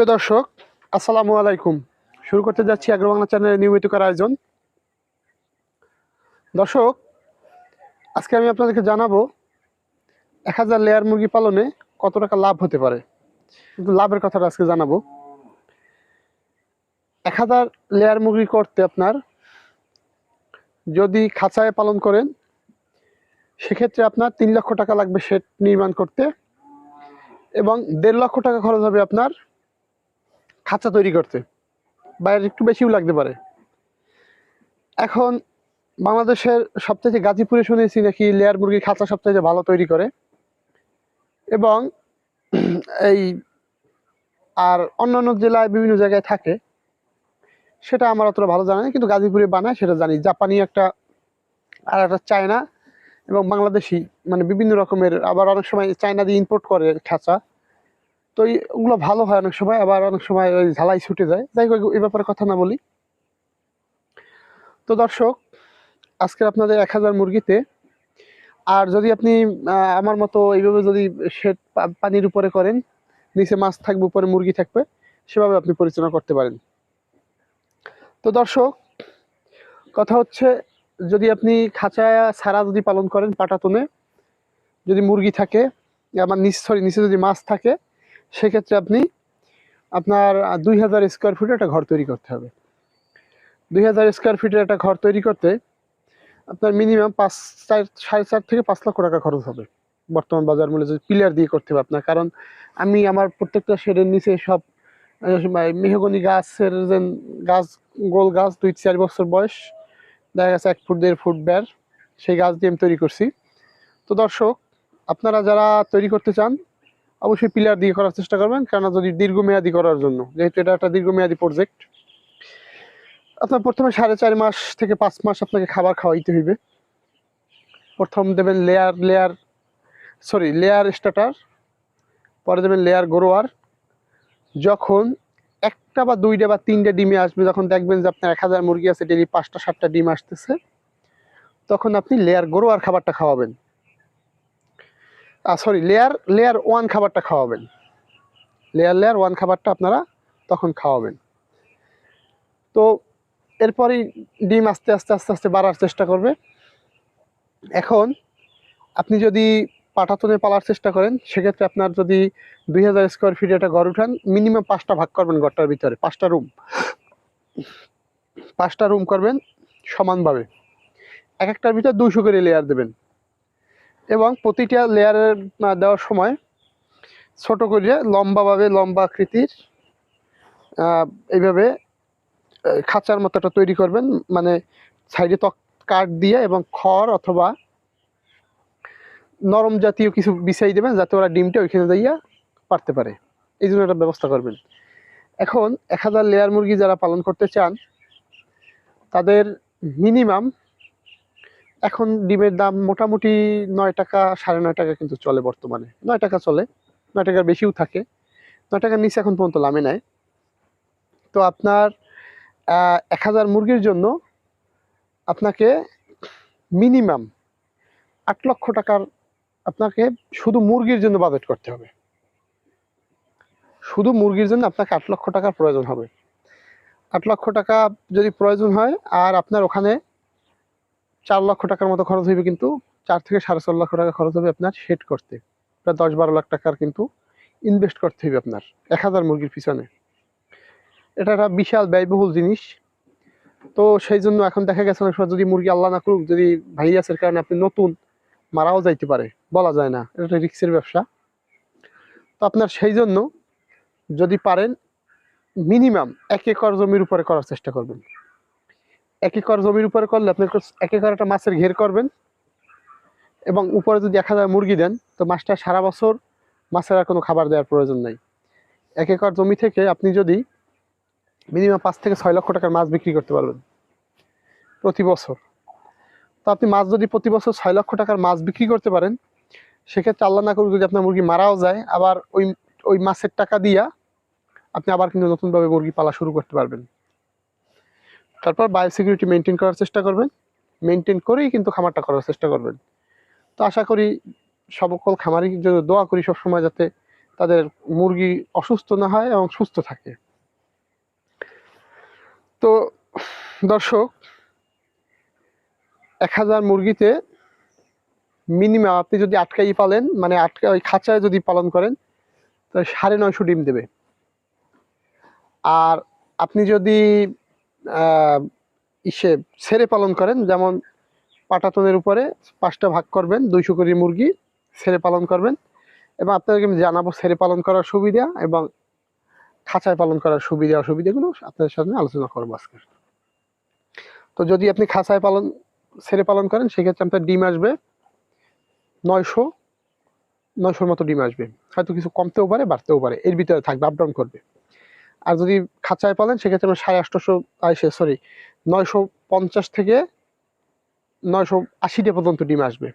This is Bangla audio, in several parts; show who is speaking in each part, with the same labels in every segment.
Speaker 1: সুপ্রিয় দর্শক, আসসালামু আলাইকুম। শুরু করতে যাচ্ছি আগ্রো বাংলা চ্যানেলের নিয়মিত করা আয়োজন। দর্শক, আজকে আমি আপনাদেরকে জানাব এক হাজার লেয়ার মুরগি পালনে কত টাকা লাভ হতে পারে। কিন্তু লাভের কথাটা আজকে জানাব। এক হাজার লেয়ার মুরগি করতে আপনার যদি খাঁচায় পালন করেন, সেক্ষেত্রে আপনার তিন লক্ষ টাকা লাগবে শেড নির্মাণ করতে এবং দেড় লক্ষ টাকা খরচ হবে আপনার খাঁচা তৈরি করতে। বাইরে একটু বেশিও লাগতে পারে। এখন বাংলাদেশের সবথেকে গাজীপুরে শুনেছি নাকি লেয়ার মুরগির খাঁচা সবথেকে ভালো তৈরি করে। এবং এই আর অন্যান্য জেলায় বিভিন্ন জায়গায় থাকে। সেটা আমার অতটা ভালো জানা নেই, কিন্তু গাজীপুরে বানায় সেটা জানি। জাপানি একটা আর একটা চায়না এবং বাংলাদেশি মানে বিভিন্ন রকমের, আবার অনেক সময় চায়না দিয়ে ইম্পোর্ট করে খাঁচা। তো ওগুলো ভালো হয় অনেক সময়, আবার অনেক সময় ওই ঝালাই ছুটে যায়। যাই হোক, এই ব্যাপারে কথা না বলি। তো দর্শক, আজকের আপনাদের এক হাজার মুরগিতে, আর যদি আপনি আমার মতো এইভাবে যদি শেড পানির উপরে করেন, নিচে মাছ থাকবে, উপরে মুরগি থাকবে, সেভাবে আপনি পরিচালনা করতে পারেন। তো দর্শক, কথা হচ্ছে যদি আপনি খাঁচা ছাড়া যদি পালন করেন পাটাতনে যদি মুরগি থাকে, আমার নিচ সরি নিচে যদি মাছ থাকে সেক্ষেত্রে আপনি আপনার দুই হাজার স্কোয়ার ফিটের একটা ঘর তৈরি করতে হবে। দুই হাজার স্কোয়ার ফিটের একটা ঘর তৈরি করতে আপনার মিনিমাম পাঁচ, চার, সাড়ে চার থেকে পাঁচ লক্ষ টাকা খরচ হবে। বর্তমান বাজার মূল্যে যদি পিলার দিয়ে করতে হবে আপনার। কারণ আমি আমার প্রত্যেকটা শেডের নিচে সব মেহগনি গাছের যে গাছ, গোল গাছ, দুই চার বছর বয়স, দেখা গেছে এক ফুট, দেড় ফুট ব্যার সেই গাছ দিয়ে আমি তৈরি করছি। তো দর্শক, আপনারা যারা তৈরি করতে চান অবশ্যই পিলার দিয়ে করার চেষ্টা করবেন, কেননা যদি দীর্ঘমেয়াদী করার জন্য, যেহেতু এটা একটা দীর্ঘমেয়াদী প্রজেক্ট আপনার প্রথমে সাড়ে চার মাস থেকে পাঁচ মাস আপনাকে খাবার খাওয়াইতে হইবে। প্রথম দেবেন layer layer sorry layer starter পরে দেবেন লেয়ার গ্রোয়ার যখন একটা বা দুইটা বা তিনটা ডিমে আসবে, যখন দেখবেন যে আপনার এক হাজার মুরগি আছে ডেলি পাঁচটা, সাতটা ডিম আসতেছে, তখন আপনি লেয়ার গ্রোয়ার খাবারটা খাওয়াবেন। সরি লেয়ার লেয়ার ওয়ান খাবারটা খাওয়াবেন। লেয়ার লেয়ার ওয়ান খাবারটা আপনারা তখন খাওয়াবেন। তো এরপরই ডিম আস্তে আস্তে আস্তে আস্তে বাড়ার চেষ্টা করবে। এখন আপনি যদি পাটাতনে পালার চেষ্টা করেন, সেক্ষেত্রে আপনার যদি দুই হাজার স্কোয়ার ফিট একটা ঘর উঠান মিনিমাম পাঁচটা ভাগ করবেন ঘরটার ভিতরে, পাঁচটা রুম পাঁচটা রুম করবেন সমানভাবে। এক একটার ভিতরে দুশো করে লেয়ার দেবেন। এবং প্রতিটা লেয়ারের দেওয়ার সময় ছোট করে লম্বাভাবে লম্বা আকৃতির এইভাবে খাঁচার মতো একটা তৈরি করবেন। মানে সাইডে তক কাঠ দিয়ে এবং খড় অথবা নরম জাতীয় কিছু বিছাই দেবেন যাতে ওরা ডিমটা ওইখানে যাইয়া পারতে পারে। এই জন্য একটা ব্যবস্থা করবেন। এখন এক হাজার লেয়ার মুরগি যারা পালন করতে চান, তাদের মিনিমাম এখন ডিমের দাম মোটামুটি নয় টাকা, সাড়ে নয় টাকা কিন্তু চলে বর্তমানে। নয় টাকা চলে, নয় টাকার বেশিও থাকে। নয় টাকার নিচে এখন পর্যন্ত লামে নেয় তো আপনার এক হাজার মুরগির জন্য আপনাকে মিনিমাম আট লক্ষ টাকার আপনাকে শুধু মুরগির জন্য বাজেট করতে হবে। শুধু মুরগির জন্য আপনাকে আট লক্ষ টাকার প্রয়োজন হবে। আট লক্ষ টাকা যদি প্রয়োজন হয়, আর আপনার ওখানে চার লক্ষ টাকার মতো খরচ হইবে কিন্তু চার থেকে সাড়ে চার লক্ষ টাকা খরচ হবে আপনার সেট করতে। প্রায় দশ বারো লাখ টাকার কিন্তু ইনভেস্ট করতে হবে আপনার, এক হাজার মুরগির পিছনে। এটা একটা বিশাল ব্যয়বহুল জিনিস। তো সেই জন্য এখন দেখা গেছে অনেক সময় যদি মুরগি আল্লাহ না করুক, যদি ভাইরাসের কারণে আপনি নতুন মারাও যাইতে পারে, বলা যায় না, এটা রিক্সের ব্যবসা। তো আপনার সেই জন্য যদি পারেন মিনিমাম এক একর জমির উপরে করার চেষ্টা করবেন। এক একর জমির উপরে করলে আপনি এক একর একটা মাছের ঘের করবেন। এবং উপরে যদি এক হাজার মুরগি দেন, তো মাছটা সারা বছর মাছের আর কোনো খাবার দেওয়ার প্রয়োজন নাই। এক একর জমি থেকে আপনি যদি মিনিমাম পাঁচ থেকে ছয় লক্ষ টাকার মাছ বিক্রি করতে পারবেন প্রতি বছর। তো আপনি মাছ যদি প্রতি বছর ছয় লক্ষ টাকার মাছ বিক্রি করতে পারেন, সেক্ষেত্রে আল্লাহ না করুক যদি আপনার মুরগি মারাও যায়, আবার ওই ওই মাছের টাকা দিয়া আপনি আবার কিন্তু নতুনভাবে মুরগি পালা শুরু করতে পারবেন। তারপর বায়োসিকিউরিটি মেনটেন করার চেষ্টা করবেন। মেনটেন করেই কিন্তু খামারটা করার চেষ্টা করবেন। তো আশা করি সকল খামারির জন্য দোয়া করি সবসময় যাতে তাদের মুরগি অসুস্থ না হয় এবং সুস্থ থাকে। তো দর্শক, এক হাজার মুরগিতে মিনিমাম আপনি যদি আটকাই পালেন মানে আটকা ওই খাঁচায় যদি পালন করেন, তাহলে সাড়ে নয়শো ডিম দেবে। আর আপনি যদি ইসে ছেড়ে পালন করেন। যেমন পাটাতনের উপরে পাঁচটা ভাগ করবেন দুইশো করে মুরগি ছেড়ে পালন করবেন। এবং আপনাদেরকে আমি জানাব ছেড়ে পালন করার সুবিধা এবং খাঁচায় পালন করার সুবিধা, অসুবিধাগুলো আপনাদের সামনে আলোচনা করব আজকে। তো যদি আপনি খাঁচায় পালন ছেড়ে পালন করেন, সেক্ষেত্রে আপনার ডিম আসবে নয়শো, নয়শোর মতো ডিম আসবে। হয়তো কিছু কমতেও পারে, বাড়তেও পারে। এর ভিতরে থাকবে আপ ডাউন করবে। আর যদি খাঁচায় পালেন, সেক্ষেত্রে আপনার সাড়ে আটশোশো আইসে সরি নয়শো পঞ্চাশ থেকে নয়শো আশিটা পর্যন্ত ডিম আসবে।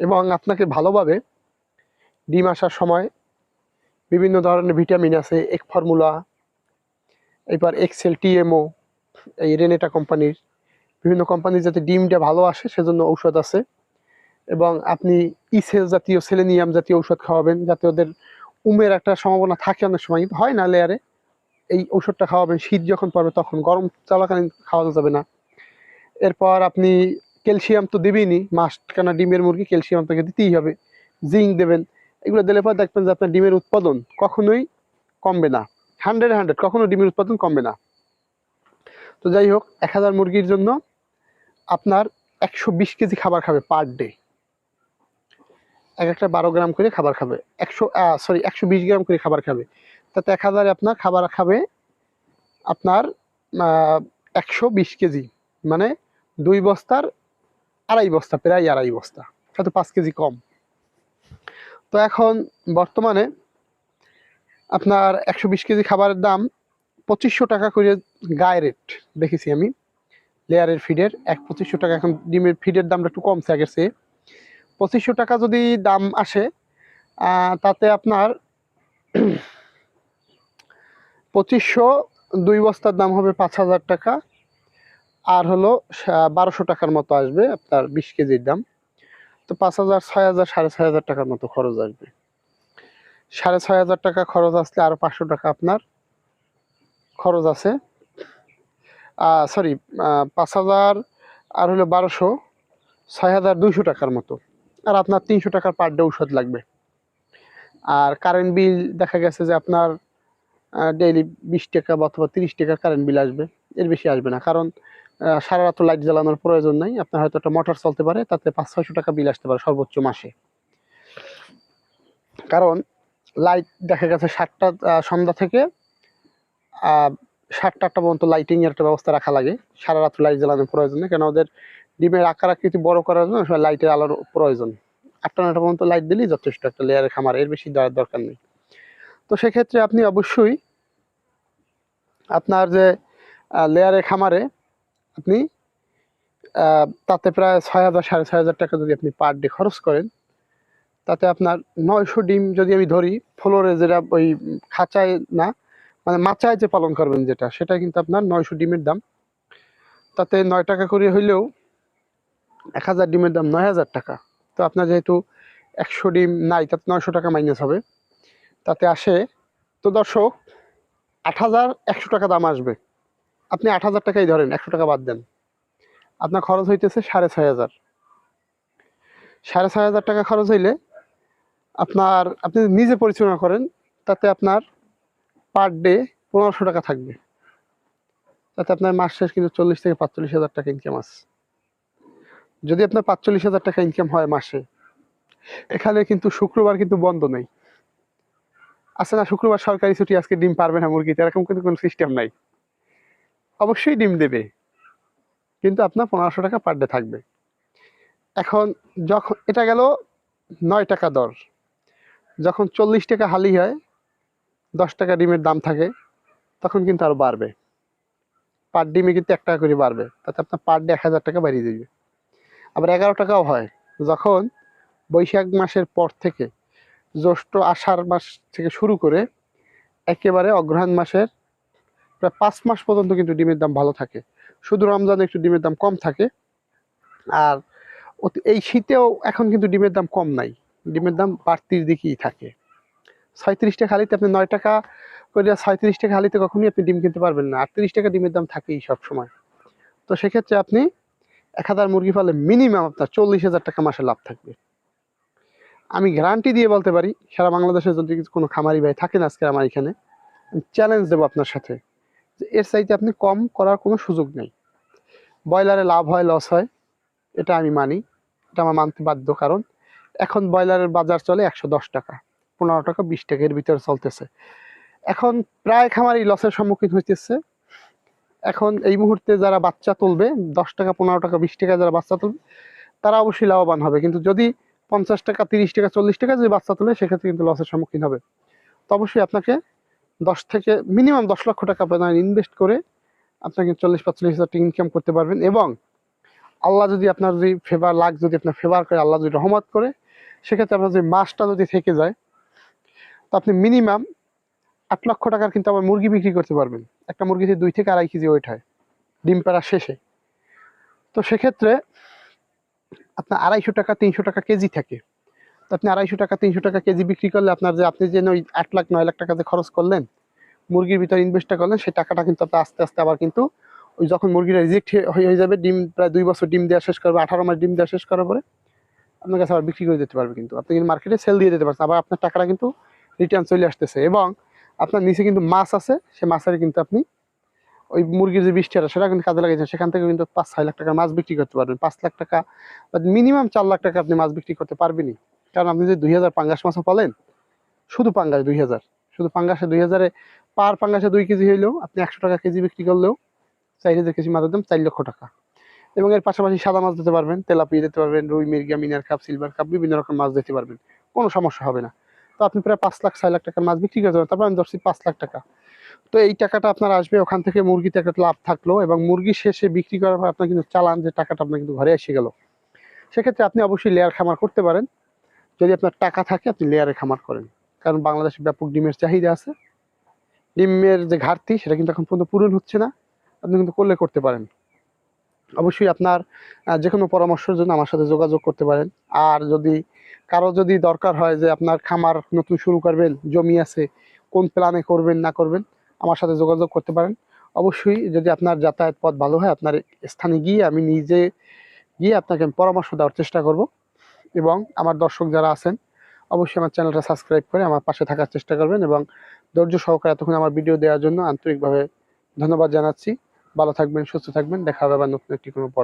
Speaker 1: এবং আপনাকে ভালোভাবে ডিম আসার সময় বিভিন্ন ধরনের ভিটামিন আছে, এক ফর্মুলা এবার এক্সেল, টিএমও, এই রেনেটা কোম্পানির বিভিন্ন কোম্পানির যাতে ডিমটা ভালো আসে, সেজন্য ঔষধ আছে। এবং আপনি ইসেল জাতীয়, সেলেনিয়াম জাতীয় ঔষধ খাওয়াবেন, যাতে ওদের উমের একটা সম্ভাবনা থাকে অনেক সময় হয় না লেয়ারে এই ঔষধটা খাওয়াবেন, শীত যখন পড়বে তখন, গরম চলাকালীন খাওয়ানো যাবে না। এরপর আপনি ক্যালসিয়াম তো দেবেনই কেন ডিমের মুরগি ক্যালসিয়াম আপনাকে দিতেই হবে। জিঙ্ক দেবেন, এগুলো দিলে পর দেখবেন যে আপনার ডিমের উৎপাদন কখনোই কমবে না। হান্ড্রেড হান্ড্রেড, কখনো ডিমের উৎপাদন কমবে না। তো যাই হোক, এক হাজার মুরগির জন্য আপনার একশো বিশ কেজি খাবার খাবে পার ডে। এক একটা বারো গ্রাম করে খাবার খাবে। একশো সরি একশো বিশ গ্রাম করে খাবার খাবে। তাতে এক হাজারে আপনার খাবার খাবে আপনার একশো বিশ কেজি মানে দুই বস্তার আড়াই বস্তা, প্রায় আড়াই বস্তা হয়তো পাঁচ কেজি কম। তো এখন বর্তমানে আপনার একশো বিশ কেজি খাবারের দাম পঁচিশশো টাকা করে গায়ে রেট, দেখেছি আমি, লেয়ারের ফিডের, এক পঁচিশশো টাকা, এখন ডিমের ফিডের দামটা একটু কমছে আগের চেয়ে। পঁচিশশো টাকা যদি দাম আসে তাতে আপনার পঁচিশশো, দুই বস্তার দাম হবে পাঁচ হাজার টাকা। আর হলো বারোশো টাকার মতো আসবে আপনার বিশ কেজির দাম। তো পাঁচ হাজার, ছয় হাজার, সাড়ে ছয় হাজার টাকার মতো খরচ আসবে। সাড়ে ছয় হাজার টাকা খরচ আসলে আরও পাঁচশো টাকা আপনার খরচ আছে। সরি পাঁচ হাজার আর হলো বারোশো, ছয় হাজার দুইশো টাকার মতো। আর আপনার তিনশো টাকার পার ডে ঔষধ লাগবে। আর কারেন্ট বিল দেখা গেছে যে আপনার ডেইলি বিশ টাকা বা অথবা তিরিশ টাকার কারেন্ট বিল আসবে। এর বেশি আসবে না। কারণ সারা রাত লাইট জ্বালানোর প্রয়োজন নাই। আপনার হয়তো একটা মোটর চলতে পারে, তাতে পাঁচ, ছয়শো টাকা বিল আসতে পারে সর্বোচ্চ মাসে। কারণ লাইট দেখা গেছে সাতটা সন্ধ্যা থেকে সাতটা আটটা পর্যন্ত লাইটিং এর একটা ব্যবস্থা রাখা লাগে। সারা রাত লাইট জ্বালানোর প্রয়োজন নেই। কেন ওদের ডিমের আকার আকৃতি বড় করার জন্য লাইটের আলোর প্রয়োজন। আটটা নটা পর্যন্ত লাইট দিলেই যথেষ্ট একটা লেয়ারের খামার। এর বেশি দরকার নেই। তো সেক্ষেত্রে আপনি অবশ্যই আপনার যে লেয়ারে খামারে আপনি তাতে প্রায় ছয় হাজার, সাড়ে ছয় হাজার টাকা যদি আপনি পার ডে খরচ করেন, তাতে আপনার নয়শো ডিম যদি আমি ধরি, ফ্লোরে যেটা ওই খাঁচায় না মানে মাচায় যে পালন করবেন যেটা সেটা কিন্তু আপনার নয়শো ডিমের দাম। তাতে নয় টাকা করে হইলেও এক হাজার ডিমের দাম নয় হাজার টাকা। তো আপনার যেহেতু একশো ডিম নাই, তাতে নয়শো টাকা মাইনাস হবে। তাতে আসে। তো দর্শক, আট হাজার একশো টাকা দাম আসবে। আপনি আট হাজার টাকাই ধরেন, একশো টাকা বাদ দেন। আপনার খরচ হইতেছে সাড়ে ছয় হাজার। সাড়ে ছয় হাজার টাকা খরচ হইলে আপনার, আপনি নিজে পরিচালনা করেন, তাতে আপনার পার ডে পনেরোশো টাকা থাকবে। তাতে আপনার মাস শেষ কিন্তু চল্লিশ থেকে পাঁচচল্লিশ হাজার টাকা ইনকাম আছে। যদি আপনার পাঁচচল্লিশ হাজার টাকা ইনকাম হয় মাসে, এখানে কিন্তু শুক্রবার কিন্তু বন্ধ নেই। না, শুক্রবার সরকারি ছুটি, আজকে ডিম পারবে না মুরগিতে এরকম কিন্তু কোনো সিস্টেম নাই। অবশ্যই ডিম দেবে, কিন্তু আপনার পনেরোশো টাকা পার ডে থাকবে। এখন যখন, এটা গেল নয় টাকা দর। যখন চল্লিশ টাকা হালি হয়, দশ টাকা ডিমের দাম থাকে, তখন কিন্তু আরও বাড়বে। পার ডিমে কিন্তু এক টাকা করে বাড়বে, তাতে আপনার পার ডে এক হাজার টাকা বাড়িয়ে দেবে। আবার এগারো টাকাও হয়, যখন বৈশাখ মাসের পর থেকে জ্যৈষ্ঠ আষাঢ় মাস থেকে শুরু করে একেবারে অগ্রহায়ণ মাসের প্রায় পাঁচ মাস পর্যন্ত কিন্তু ডিমের দাম ভালো থাকে। শুধু রমজানে একটু ডিমের দাম কম থাকে। আর এই শীতেও এখন কিন্তু ডিমের দাম কম নাই। ডিমের দাম বাড়তির দিকেই থাকে। ছয়ত্রিশ টাকা হালিতে আপনি নয় টাকা করে ছয়ত্রিশ টাকা হালিতে কখনোই আপনি ডিম কিনতে পারবেন না। আটত্রিশ টাকা ডিমের দাম থাকেই সব সময় তো সেক্ষেত্রে আপনি এক হাজার মুরগি পালে মিনিমাম আপনার চল্লিশ হাজার টাকা মাসে লাভ থাকবে। আমি গ্যারান্টি দিয়ে বলতে পারি, সারা বাংলাদেশে যদি কোনো খামারি ভাই থাকেন আজকে আমার এখানে। চ্যালেঞ্জ দেবো আপনার সাথে যে এর চাইতে আপনি কম করার কোনো সুযোগ নেই। ব্রয়লারে লাভ হয় লস হয়, এটা আমি মানি। এটা আমার মানতে বাধ্য কারণ, এখন ব্রয়লারের বাজার চলে একশো দশ টাকা, পনেরো টাকা, বিশ টাকা, এর ভিতরে চলতেছে। এখন প্রায় খামারি লসের সম্মুখীন হইতেছে। এখন এই মুহূর্তে যারা বাচ্চা তুলবে, দশ টাকা, পনেরো টাকা, বিশ টাকা যারা বাচ্চা তুলবে, তারা অবশ্যই লাভবান হবে। কিন্তু যদি পঞ্চাশ টাকা, তিরিশ টাকা, চল্লিশ টাকা যদি বাচ্চা তুলে, সেক্ষেত্রে কিন্তু লসের সম্মুখীন হবে। তো অবশ্যই আপনাকে দশ থেকে মিনিমাম দশ লক্ষ টাকা আপনার ইনভেস্ট করে আপনাকে চল্লিশ, পঁয়তাল্লিশ হাজার টাকা ইনকাম করতে পারবেন এবং আল্লাহ যদি আপনার যদি ফেভার লাখ যদি আপনার ফেভার করে, আল্লাহ যদি রহমত করে, সেক্ষেত্রে আপনার যদি মাসটা যদি থেকে যায়, তো আপনি মিনিমাম আট লক্ষ টাকার কিন্তু আবার মুরগি বিক্রি করতে পারবেন। একটা মুরগিতে দুই থেকে আড়াই কেজি ওয়েট হয়, ডিম পাড়া শেষে। তো সেক্ষেত্রে আপনার আড়াইশো টাকা, তিনশো টাকা কেজি থাকে। তো আপনি আড়াইশো টাকা, তিনশো টাকা কেজি বিক্রি করলে আপনার যে, আপনি যে, ওই আট লাখ, নয় লাখ টাকা যে খরচ করলেন, মুরগির ভিতরে ইনভেস্টটা করলেন সেই টাকাটা কিন্তু আপনি আস্তে আস্তে আবার কিন্তু ওই যখন মুরগিটা রিজেক্ট হয়ে যাবে, ডিম প্রায় দুই বছর ডিম দেওয়া শেষ করবে, আঠারো মাস ডিম দেওয়া শেষ করার পরে আপনার কাছে আবার বিক্রি করে দিতে পারবে কিন্তু। আপনি কিন্তু মার্কেটে সেল দিয়ে দিতে পারছেন, আবার আপনার টাকাটা কিন্তু রিটার্ন চলে আসতেছে। এবং আপনার নিচে কিন্তু মাছ আছে, সে মাছের কিন্তু আপনি ওই মুরগির যে বৃষ্টিটা সেটা কিন্তু কাজে লাগিয়েছেন সেখান থেকে কিন্তু পাঁচ, ছয় লাখ টাকার মাছ বিক্রি করতে পারবেন। পাঁচ লাখ টাকা বা মিনিমাম চার লাখ টাকা আপনি মাছ বিক্রি করতে পারবেনই। কারণ আপনি যে দুই হাজার পাঙ্গাস মাছও পালেন, শুধু পাঙ্গাস দুই হাজার। শুধু পাঙ্গাসে দুই হাজারে, পার পাঙ্গাসে দুই কেজি হইলেও আপনি একশো টাকা কেজি বিক্রি করলেও চার হাজার কেজি মাছের দাম চার লক্ষ টাকা। এবং এর পাশাপাশি সাদা মাছ দিতে পারবেন, তেলাপিয়া দিতে পারবেন, রুই, মির্গা, মিনার কাপ, সিলভার কাপ, বিভিন্ন রকম মাছ দিতে পারবেন। কোনো সমস্যা হবে না। তো আপনি প্রায় পাঁচ লাখ, ছয় লাখ টাকার মাছ বিক্রি করতে পারবেন তারপর আমি ধরছি পাঁচ লাখ টাকা। তো এই টাকাটা আপনার আসবে, ওখান থেকে মুরগিতে একটা লাভ থাকল এবং মুরগি শেষে বিক্রি করার পর আপনার কিন্তু চালান যে টাকাটা আপনার কিন্তু ঘরে এসে গেল। সেক্ষেত্রে আপনি অবশ্যই লেয়ার খামার করতে পারেন। যদি আপনার টাকা থাকে, আপনি লেয়ারে খামার করেন। কারণ বাংলাদেশে ব্যাপক ডিমের চাহিদা আছে। ডিমের যে ঘাটতি, সেটা কিন্তু এখন পর্যন্ত পূরণ হচ্ছে না। আপনি কিন্তু করলে করতে পারেন। অবশ্যই আপনার যে কোনো পরামর্শের জন্য আমার সাথে যোগাযোগ করতে পারেন। আর যদি কারও যদি দরকার হয় যে আপনার খামার নতুন শুরু করবেন, জমি আছে, কোন প্ল্যানে করবেন, না করবেন আমার সাথে যোগাযোগ করতে পারেন। অবশ্যই যদি আপনার যাতায়াত পথ ভালো হয়, আপনার স্থানে গিয়ে আমি নিজে গিয়ে আপনাকে আমি পরামর্শ দেওয়ার চেষ্টা করব এবং আমার দর্শক যারা আছেন, অবশ্যই আমার চ্যানেলটা সাবস্ক্রাইব করে আমার পাশে থাকার চেষ্টা করবেন এবং ধৈর্য সহকারে এতক্ষণ আমার ভিডিও দেওয়ার জন্য আন্তরিকভাবে ধন্যবাদ জানাচ্ছি। ভালো থাকবেন, সুস্থ থাকবেন। দেখা হবে আবার নতুন একটি কোনো পর্ব।